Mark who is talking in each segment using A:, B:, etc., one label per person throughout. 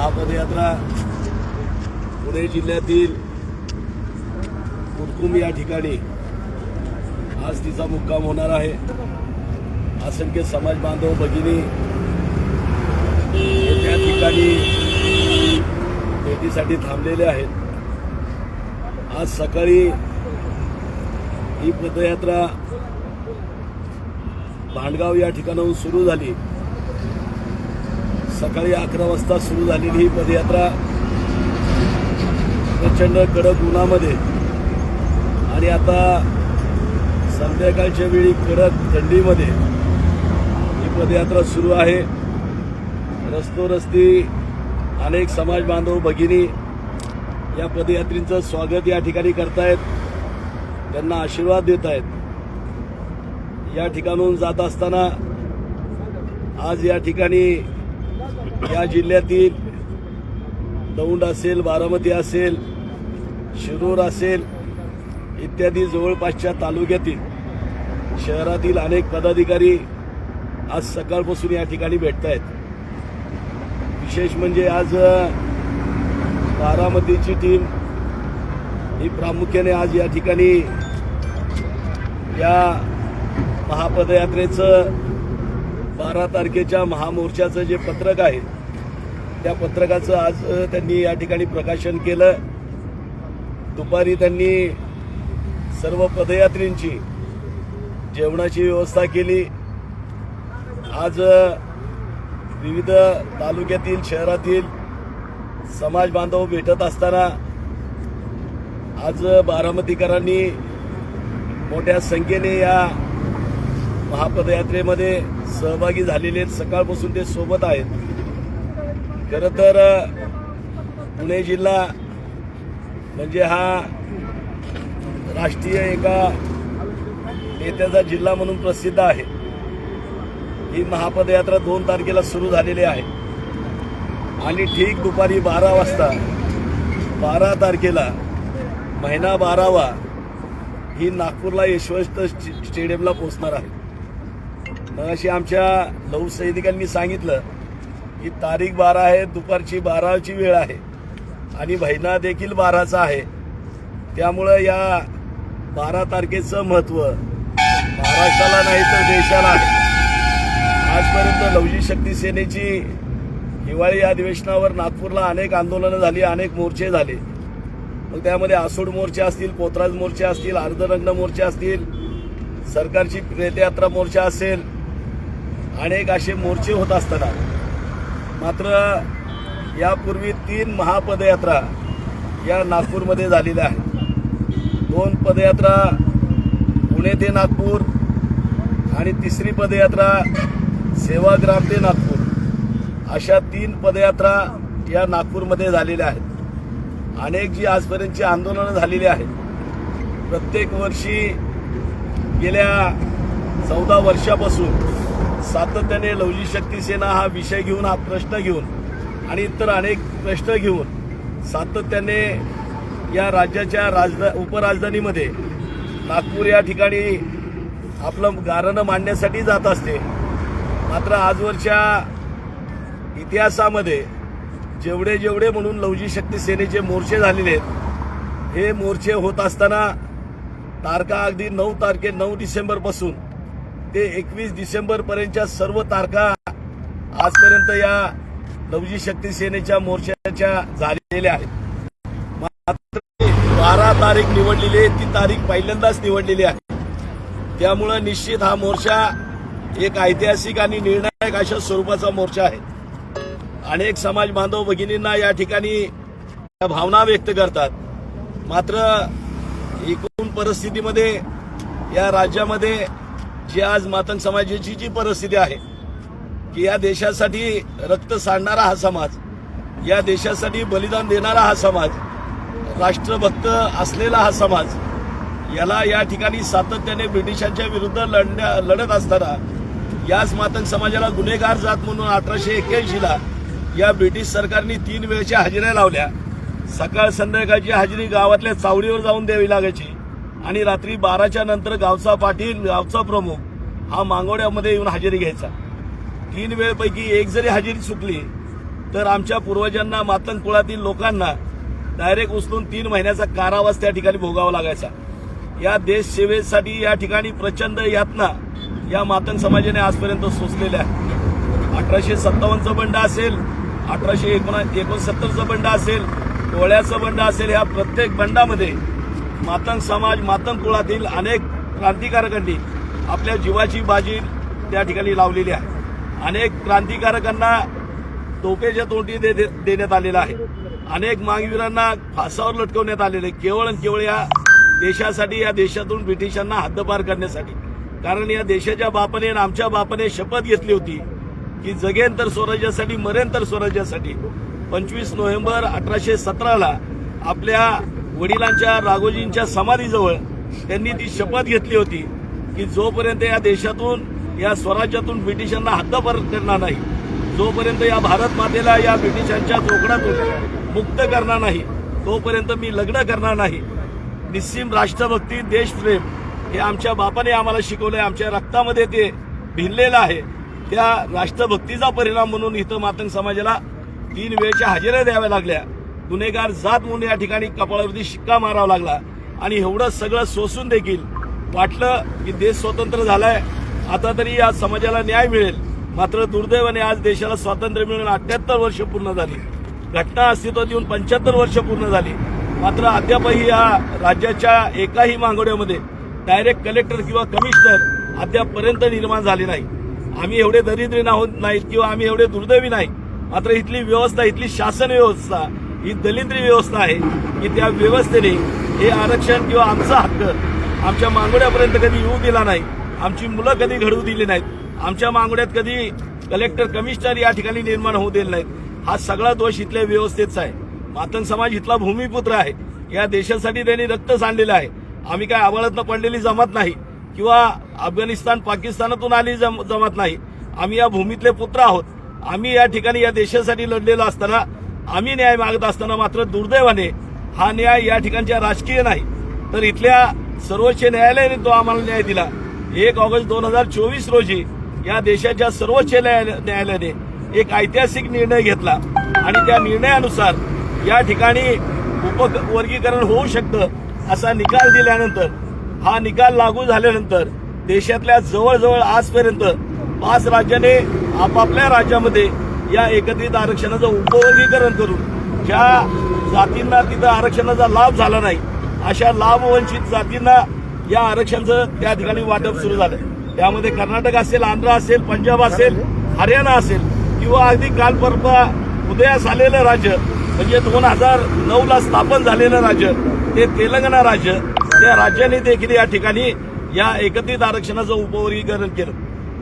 A: महापदयात्रा पुणे जिल्ह्यातील कुरकुम या ठिकाणी आज तिचा मुक्काम होणार आहे. असंख्य समाज बांधव भगिनी त्या ठिकाणी भेटीसाठी थांबलेले आहेत. आज सकाळी ही पदयात्रा भांडगाव या ठिकाणाहून सुरू झाली. सकाळी अकरा वाजता सुरू झालेली ही पदयात्रा प्रचंड कडक उन्हामध्ये. आणि आता संध्याकाळच्या वेळी कडक थंडीमध्ये ही पदयात्रा सुरू आहे. रस्तोरस्ती अनेक समाज बांधव भगिनी या पदयात्रींचं स्वागत या ठिकाणी करतायत. त्यांना आशीर्वाद देत आहेत या ठिकाणून जात असताना आज या ठिकाणी या जिल्ह्यातील दौंड असेल बारामती असेल शिरूर असेल इत्यादी जवळपासच्या तालुक्यातील शहरातील अनेक पदाधिकारी आज सकाळपासून या ठिकाणी भेटत आहेत विशेष म्हणजे आज बारामतीची टीम ही प्रामुख्याने आज या ठिकाणी या महापदयात्रेचं बारा तारखेच्या महामोर्चाचं जे पत्रक आहे त्या पत्रकाचं आज त्यांनी या ठिकाणी प्रकाशन केलं. दुपारी त्यांनी सर्व पदयात्रींची जेवणाची व्यवस्था केली. आज विविध तालुक्यातील शहरातील समाज बांधव भेटत असताना आज बारामतीकरांनी मोठ्या संख्येने या महापदयात्रेमध्ये सहभागी झालेले आहेत. सकाळपासून ते सोबत आहेत. खरं तर पुणे जिल्हा म्हणजे हा राष्ट्रीय एका नेत्याचा जिल्हा म्हणून प्रसिद्ध आहे. ही महापदयात्रा दोन तारखेला सुरू झालेली आहे. आणि ठीक दुपारी बारा वाजता बारा तारखेला महिना बारावा ही नागपूरला यशवंत स्टे- स्टेडियमला पोहोचणार आहे. मगाशी आमच्या लघु सैनिकांनी सांगितलं की तारीख बारा आहे दुपारची बाराची वेळ आहे आणि महिना देखील बाराचा आहे. त्यामुळं या बारा तारखेचं महत्त्व महाराष्ट्राला नाही तर देशाला आहे. आजपर्यंत लवजी शक्ती सेनेची हिवाळी अधिवेशनावर नागपूरला अनेक आंदोलनं झाली अनेक मोर्चे झाले. मग त्यामध्ये आसूड मोर्चे असतील पोतराज मोर्चे असतील अर्धरंग मोर्चे असतील सरकारची प्रेतयात्रा मोर्चा असेल अनेक असे मोर्चे होत असताना. मात्र यापूर्वी तीन महापदयात्रा या नागपूरमध्ये झालेल्या आहेत. दोन पदयात्रा पुणे ते नागपूर आणि तिसरी पदयात्रा सेवाग्राम ते नागपूर. अशा तीन पदयात्रा या नागपूरमध्ये झालेल्या आहेत. अनेक जी आजपर्यंतची आंदोलनं झालेली आहेत. प्रत्येक वर्षी गेल्या चौदा वर्षापासून सातत्याने लवजी शक्ती सेना हा विषय घेऊन हा प्रश्न घेऊन आणि इतर अनेक प्रश्न घेऊन सातत्याने या राज्याच्या राजधा उपराजधानीमध्ये नागपूर या ठिकाणी आपलं गारणं मांडण्यासाठी जात असते. मात्र आजवरच्या इतिहासामध्ये जेवढे जेवढे म्हणून लवजी शक्ती सेनेचे मोर्चे झालेले आहेत हे मोर्चे होत असताना तारखा अगदी नऊ तारखे नऊ डिसेंबरपासून ते एकवीस डिसेंबर पर्यंतच्या सर्व तारखा आजपर्यंत या नवजी शक्ती सेनेच्या मोर्चाच्या झालेल्या आहेत. मात्र बारा तारीख निवडलेली आहे ती तारीख पहिल्यांदाच निवडलेली आहे. त्यामुळं निश्चित हा मोर्चा एक ऐतिहासिक आणि निर्णायक अशा स्वरूपाचा मोर्चा आहे. अनेक समाज बांधव भगिनींना या ठिकाणी भावना व्यक्त करतात. मात्र एकूण परिस्थितीमध्ये या राज्यामध्ये जी आज मातंग समाजाची जी परिस्थिती आहे की या देशासाठी रक्त सांडणारा हा समाज या देशासाठी बलिदान देणारा हा समाज राष्ट्रभक्त असलेला हा समाज याला या ठिकाणी सातत्याने ब्रिटिशांच्या विरुद्ध लढण्या लढत असताना याच मातंग समाजाला गुन्हेगार जात म्हणून अठराशे एक्क्याऐंशीला या ब्रिटिश सरकारने तीन वेळच्या हजेऱ्या लावल्या. सकाळ संध्याकाळची हजेरी गावातल्या चावडीवर जाऊन द्यावी लागायची. आणि रात्री बाराच्या नंतर गावचा पाटील गावचा प्रमुख हा मांगोड्यामध्ये येऊन हजेरी घ्यायचा. तीन वेळपैकी एक जरी हजेरी चुकली तर आमच्या पूर्वजांना मातंग कुळातील लोकांना डायरेक्ट उचलून तीन महिन्याचा कारावास त्या ठिकाणी भोगावा लागायचा. या देश सेवेसाठी या ठिकाणी प्रचंड यातना या मातंग समाजाने आजपर्यंत सोसलेल्या आहे अठराशे सत्तावन्नचं बंड असेल अठराशे एकोणा एकोणसत्तरचं बंड असेल कोळ्याचं बंड असेल ह्या प्रत्येक बंडामध्ये मातंग समाज मातंग कुळातील अनेक क्रांतिकारकांनी आपल्या जीवाची बाजी त्या ठिकाणी लावलेली आहे. अनेक क्रांतिकारकांना टोकेच्या तोंडी दे- दे- देण्यात आलेला आहे. अनेक मागवीरांना फासावर लटकवण्यात आलेलं आहे. केवळ आणि केवळ या देशासाठी या देशातून ब्रिटिशांना हद्दपार करण्यासाठी. कारण या देशाच्या बापाने आणि आमच्या बापाने शपथ घेतली होती की जगेन तर स्वराज्यासाठी मरेन तर स्वराज्यासाठी. पंचवीस नोव्हेंबर अठराशे सतराला आपल्या वडिलांच्या राघोजींच्या समाधीजवळ त्यांनी ती शपथ घेतली होती की जोपर्यंत या देशातून या स्वराज्यातून ब्रिटिशांना हद्दपार करणार नाही जोपर्यंत या भारत मातेला या ब्रिटिशांच्या चोकडातून मुक्त करणार नाही तोपर्यंत मी लग्न करणार नाही. निस्सीम राष्ट्रभक्ती देशप्रेम हे आमच्या बापाने आम्हाला शिकवलं आहे आमच्या रक्तामध्ये ते भिनलेलं आहे. त्या राष्ट्रभक्तीचा परिणाम म्हणून इथं मातंग समाजाला तीन वेळच्या हजेऱ्या द्याव्या लागल्या. गुन्हेगार जात म्हणून या ठिकाणी कपाळावरती शिक्का मारावा लागला. आणि एवढं सगळं सोसून देखील वाटलं की देश स्वतंत्र झालाय. आता तरी या समाजाला न्याय मिळेल. मात्र दुर्दैवाने आज देशाला स्वातंत्र्य मिळून अठ्याहत्तर वर्ष पूर्ण झाली. घटना अस्तित्वात येऊन पंच्याहत्तर वर्ष पूर्ण झाली. मात्र अद्यापही या राज्याच्या एकाही मांगोड्यामध्ये डायरेक्ट कलेक्टर किंवा कमिशनर अद्यापपर्यंत निर्माण झाले नाही. आम्ही एवढे दरिद्री नाहोत नाहीत किंवा आम्ही एवढे दुर्दैवी नाही. मात्र इथली व्यवस्था इथली शासन व्यवस्था ही दलिंद्री व्यवस्था आहे की त्या व्यवस्थेने हे आरक्षण किंवा आमचा हक्क आमच्या मांगोड्यापर्यंत कधी येऊ दिला नाही आमची मुलं कधी घडवू दिली नाहीत आमच्या मांगोड्यात कधी कलेक्टर कमिशनर या ठिकाणी निर्माण होऊ दिले नाहीत. हा सगळा दोष इथल्या व्यवस्थेचा आहे. मातन समाज इथला भूमिपुत्र आहे. या देशासाठी त्यांनी रक्त सांडलेलं आहे. आम्ही काय आवाळातनं पडलेली जमात नाही किंवा अफगाणिस्तान पाकिस्तानातून आली जम- जमात नाही. आम्ही या भूमीतले पुत्र आहोत. आम्ही या ठिकाणी या देशासाठी लढलेलो असताना आम्ही न्याय मागत असताना मात्र दुर्दैवाने हा न्याय या ठिकाणच्या राजकीय नाही. तर इथल्या सर्वोच्च न्यायालयाने तो आम्हाला न्याय दिला. एक ऑगस्ट दोन हजार चोवीस रोजी या देशाच्या सर्वोच्च न्यायालयाने एक ऐतिहासिक निर्णय घेतला. आणि त्या निर्णयानुसार या ठिकाणी उपवर्गीकरण होऊ शकतं असा निकाल दिल्यानंतर हा निकाल लागू झाल्यानंतर देशातल्या जवळजवळ आजपर्यंत पाच राज्याने आपापल्या राज्यामध्ये या एकत्रित आरक्षणाचं उपवर्गीकरण करून ज्या जातींना तिथं आरक्षणाचा लाभ झाला नाही अशा लाभवंचित जातींना या आरक्षणाचं त्या ठिकाणी वाटप सुरू झालं त्यामध्ये कर्नाटक असेल आंध्र असेल पंजाब असेल हरियाणा असेल किंवा अगदी काल परवा उदयास आलेलं राज्य म्हणजे दोन हजार नऊ ला स्थापन झालेलं राज्य ते तेलंगणा राज्य त्या राज्याने देखील या ठिकाणी या एकत्रित आरक्षणाचं उपवर्गीकरण केलं.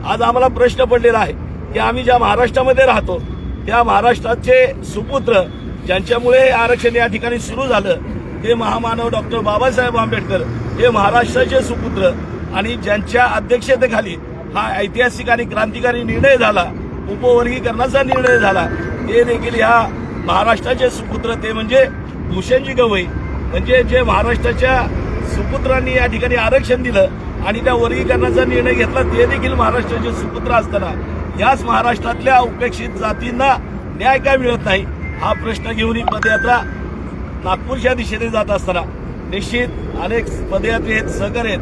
A: आज आम्हाला प्रश्न पडलेला आहे की आम्ही ज्या महाराष्ट्रामध्ये राहतो त्या महाराष्ट्राचे सुपुत्र ज्यांच्यामुळे आरक्षण या ठिकाणी सुरू झालं ते महामानव डॉक्टर बाबासाहेब आंबेडकर हे महाराष्ट्राचे सुपुत्र आणि ज्यांच्या अध्यक्षतेखाली हा ऐतिहासिक आणि क्रांतिकारी निर्णय झाला उपवर्गीकरणाचा निर्णय झाला ते देखील ह्या महाराष्ट्राचे सुपुत्र. ते म्हणजे भूषणजी गवई. म्हणजे जे महाराष्ट्राच्या सुपुत्रांनी या ठिकाणी आरक्षण दिलं आणि त्या वर्गीकरणाचा निर्णय घेतला ते देखील महाराष्ट्राचे सुपुत्र असताना याच महाराष्ट्रातल्या उपेक्षित जातींना न्याय काय मिळत नाही? हा प्रश्न घेऊन ही पदयात्रा नागपूरच्या दिशेने जात असताना निश्चित अनेक पदयात्रे आहेत सहकारी आहेत.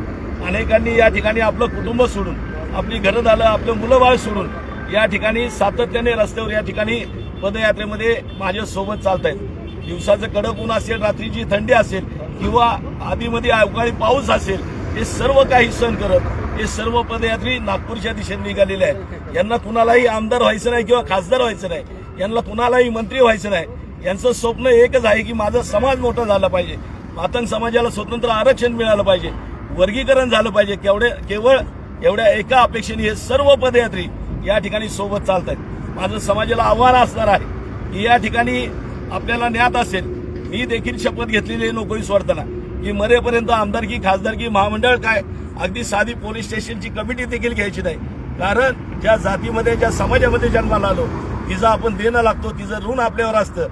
A: अनेकांनी या ठिकाणी आपलं कुटुंब सोडून आपली घरं झालं आपलं मुलं बाळ सोडून या ठिकाणी सातत्याने रस्त्यावर या ठिकाणी पदयात्रेमध्ये माझ्यासोबत चालत आहेत दिवसाचं कडक ऊन असेल रात्रीची थंडी असेल किंवा आधीमध्ये अवकाळी पाऊस असेल हे सर्व काही सण करत हे सर्व पदयात्री नागपूरच्या दिशेने निघालेले आहेत. यांना कुणालाही आमदार व्हायचं नाही किंवा खासदार व्हायचं नाही. यांना कुणालाही मंत्री व्हायचं नाही. यांचं स्वप्न एकच आहे की माझा समाज मोठा झाला पाहिजे. मातंग समाजाला स्वतंत्र आरक्षण मिळालं पाहिजे. वर्गीकरण झालं पाहिजे. केवढे केवळ एवढ्या एका अपेक्षेने हे सर्व पदयात्री या ठिकाणी सोबत चालत आहेत माझं समाजाला आव्हान असणार आहे की या ठिकाणी आपल्याला ज्ञात असेल मी देखील शपथ घेतलेली आहे नोकरी सोडताना की मरेपर्यंत आमदारकी खासदारकी महामंडळ काय? अगदी साधी पोलीस स्टेशनची कमिटी देखील घ्यायची नाही. कारण ज्या जातीमध्ये ज्या समाजामध्ये जन्माला आलो तिचं आपण देणं लागतो तिचं ऋण आपल्यावर असतं.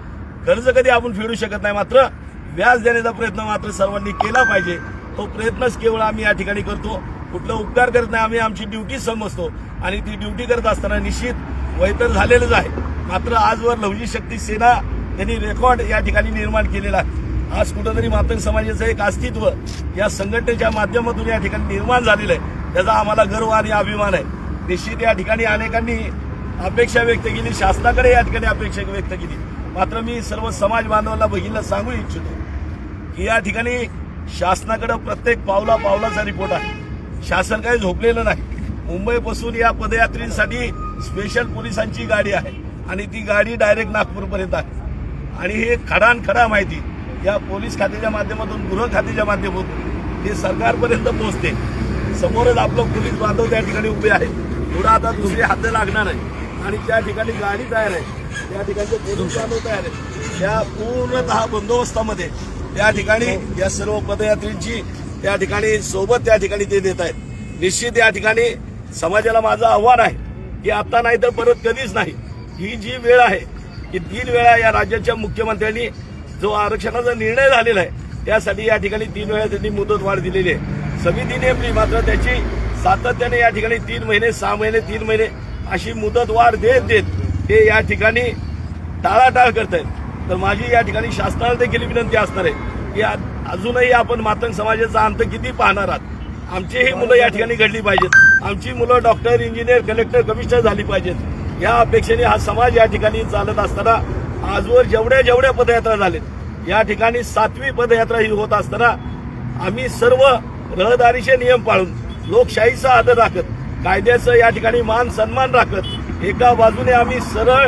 A: कर्ज कधी आपण फेडू शकत नाही मात्र व्याज देण्याचा प्रयत्न मात्र सर्वांनी केला पाहिजे. तो प्रयत्नच केवळ आम्ही या ठिकाणी करतो. कुठलं उपकार करत नाही आम्ही आमची ड्युटी समजतो. आणि ती ड्युटी करत असताना निश्चित वैतर झालेलंच आहे. मात्र आजवर लवजी शक्ती सेना त्यांनी रेकॉर्ड या ठिकाणी निर्माण केलेला आहे. आज कुठंतरी मातंग समाजाचं एक अस्तित्व या संघटनेच्या माध्यमातून या ठिकाणी निर्माण झालेलं आहे. त्याचा आम्हाला गर्व आणि अभिमान आहे. निश्चित या ठिकाणी अनेकांनी अपेक्षा व्यक्त केली शासनाकडे या ठिकाणी अपेक्षा व्यक्त केली. मात्र मी सर्व समाज बांधवांना बहिणीला सांगू इच्छितो की या ठिकाणी शासनाकडे प्रत्येक पावला पावलाचा रिपोर्ट आहे. शासन काही झोपलेलं नाही. मुंबईपासून या पदयात्रेसाठी स्पेशल पोलिसांची गाडी आहे आणि ती गाडी डायरेक्ट नागपूरपर्यंत आहे. आणि हे खडान खडा माहिती या पोलीस खात्याच्या माध्यमातून गृह खात्याच्या माध्यमातून ते सरकारपर्यंत पोहोचते. समोरच आपलं पोलीस बांधव त्या ठिकाणी उभे आहेत. पुढे आता दुसरी हात लागणार आहे. आणि त्या ठिकाणी गाडी तयार आहे त्या ठिकाणचे पोलीस बांधव तयार आहेत. त्या पूर्णतः बंदोबस्तामध्ये त्या ठिकाणी या सर्व पदयात्रींची त्या ठिकाणी सोबत त्या ठिकाणी ते देत आहेत. निश्चित या ठिकाणी समाजाला माझं आव्हान आहे की आता नाही तर परत कधीच नाही. ही जी वेळ आहे की तीन वेळा या राज्याच्या मुख्यमंत्र्यांनी जो आरक्षणाचा निर्णय झालेला आहे त्यासाठी या ठिकाणी तीन वेळा त्यांनी मुदत वाढ दिलेली आहे. समिती नेमली मात्र त्याची सातत्याने या ठिकाणी तीन महिने सहा महिने तीन महिने अशी मुदत वाढ देत देत ते या ठिकाणी टाळाटाळ करत आहेत तर माझी या ठिकाणी शासनाला देखील विनंती असणार आहे की अजूनही आपण मातंग समाजाचा अंत किती पाहणार आहात? आमचीही मुलं या ठिकाणी घडली पाहिजेत. आमची मुलं डॉक्टर इंजिनियर कलेक्टर कमिशनर झाली पाहिजेत. या अपेक्षेने हा समाज या ठिकाणी चालत असताना आजवर जेवढ्या जेवढ्या पदयात्रा झालेत या ठिकाणी सातवी पदयात्रा ही होत असताना आम्ही सर्व रहदारीचे नियम पाळून लोकशाहीचा आदर राखत कायद्याचं या ठिकाणी मान सन्मान राखत एका बाजूने आम्ही सरळ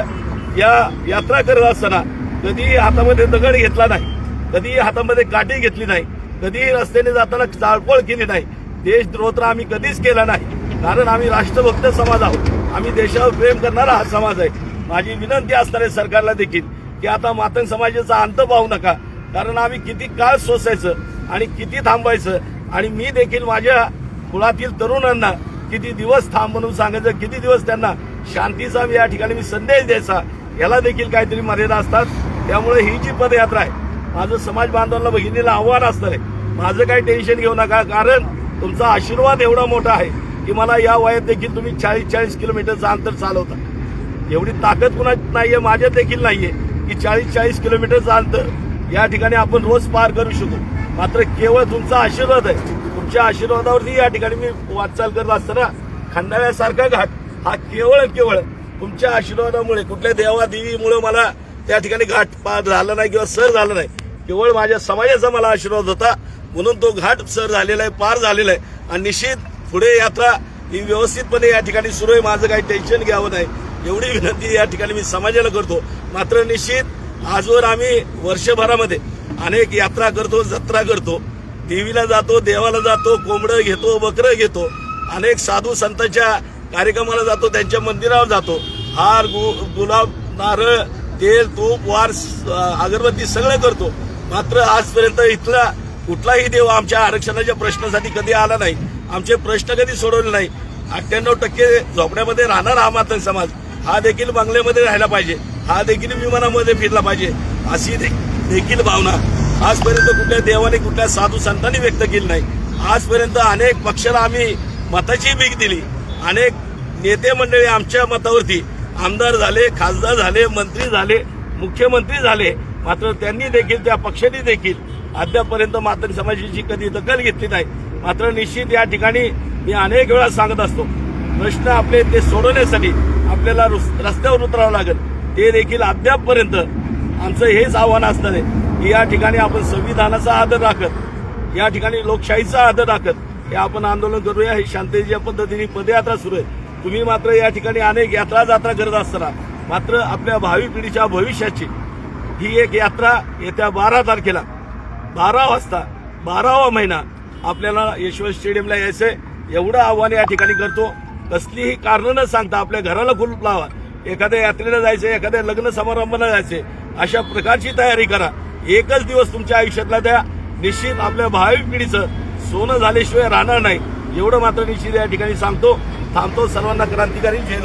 A: या यात्रा करत असताना कधीही हातामध्ये दगड घेतला नाही कधीही हातामध्ये काठी घेतली नाही कधीही रस्त्याने जाताना चाळपळ केली नाही. देशद्रोह तर आम्ही कधीच केला नाही कारण आम्ही राष्ट्रभक्त समाज आहोत. आम्ही देशावर प्रेम करणारा हा समाज आहे. माझी विनंती असणार आहे सरकारला देखील की आता मातंग समाजाचा अंत पाहू नका कारण आम्ही किती काळ सोसायचं आणि किती थांबायचं आणि मी देखील माझ्या कुळातील तरुणांना किती दिवस थांब म्हणून सांगायचं किती दिवस त्यांना शांतीचा या ठिकाणी मी संदेश द्यायचा. याला देखील काहीतरी मर्यादा असतात. त्यामुळे ही जी पदयात्रा आहे माझं समाज बांधवांना भगिनीला आव्हान असणार आहे माझं काही टेन्शन घेऊ नका कारण तुमचा आशीर्वाद एवढा मोठा आहे की मला या वयात देखील तुम्ही चाळीस चाळीस किलोमीटरचं अंतर चालवता. एवढी ताकद कुणाच नाहीये माझ्यात देखील नाहीये की चाळीस चाळीस किलोमीटरचं अंतर या ठिकाणी आपण रोज पार करू शकू. मात्र केवळ तुमचा आशीर्वाद आहे. तुमच्या आशीर्वादावरती या ठिकाणी मी वाटचाल करत असताना खंडाळ्यासारखा घाट हा केवळ केवळ तुमच्या आशीर्वादामुळे कुठल्या देवा देवीमुळे मला त्या ठिकाणी घाट पार झाला नाही किंवा सर झाला नाही. केवळ माझ्या समाजाचा मला आशीर्वाद होता. म्हणून तो घाट सर झालेला आहे पार झालेला आहे. आणि निश्चित पुढे यात्रा ही व्यवस्थितपणे या ठिकाणी सुरू आहे. माझं काही टेन्शन घ्यावं नाही. एवढी विनंती या ठिकाणी मी समाजाला करतो. मात्र निश्चित आजवर आम्ही वर्षभरामध्ये अनेक यात्रा करतो जत्रा करतो. देवीला जातो देवाला जातो कोंबडं घेतो बकरं घेतो. अनेक साधू संतांच्या कार्यक्रमाला जातो त्यांच्या मंदिरावर जातो. हार गु गुलाब नारळ तेल तूप वार अगरबत्ती सगळं करतो. मात्र आजपर्यंत इथला कुठलाही देव आमच्या आरक्षणाच्या प्रश्नासाठी कधी आला नाही. आमचे प्रश्न कधी सोडवले नाही. अठ्ठ्याण्णव टक्के झोपड्यामध्ये राहणार हा मातंग समाज हा देखील बंगल्यामध्ये राहायला पाहिजे. हा देखील विमानामध्ये फिरला पाहिजे. अशी देखील भावना आजपर्यंत कुठल्या देवाने कुठल्या साधू संतांनी व्यक्त केली नाही. आजपर्यंत अनेक पक्षाला आम्ही मताची भीक दिली. अनेक नेते मंडळी आमच्या मतावरती आमदार झाले खासदार झाले मंत्री झाले मुख्यमंत्री झाले. मात्र त्यांनी देखील त्या पक्षांनी देखील अद्यापर्यंत मातंग समाजाची कधी दखल घेतली नाही. मात्र निश्चित या ठिकाणी मी अनेक वेळा सांगत असतो प्रश्न आपले ते सोडवण्यासाठी आपल्याला रस्त्यावर उतरावं लागेल. ते देखील अद्यापपर्यंत आमचं हेच आव्हान असणार आहे की या ठिकाणी आपण संविधानाचा आदर राखत या ठिकाणी लोकशाहीचा आदर राखत हे आपण आंदोलन करूया हे शांततेच्या पद्धतीने पदयात्रा सुरू आहे. तुम्ही मात्र या ठिकाणी अनेक यात्रा जात्रा करत असताना मात्र आपल्या भावी पिढीच्या भविष्याची ही एक यात्रा येत्या बारा तारखेला बारा वाजता बारावा महिना आपल्याला यशवंत स्टेडियमला यायचंय. एवढं आव्हान या ठिकाणी करतो. कसलीही कारणं न सांगता आपल्या घराला कुलूप लावा. एखाद्या यात्रेला जायचंय एखाद्या लग्न समारंभाला जायचंय अशा प्रकारची तयारी करा. एकच दिवस तुमच्या आयुष्यातला द्या. निश्चित आपल्या भावी पिढीचं सोनं झाल्याशिवाय राहणार नाही. एवढं मात्र निश्चित या ठिकाणी सांगतो. थांबतो. सर्वांना क्रांतिकारी जय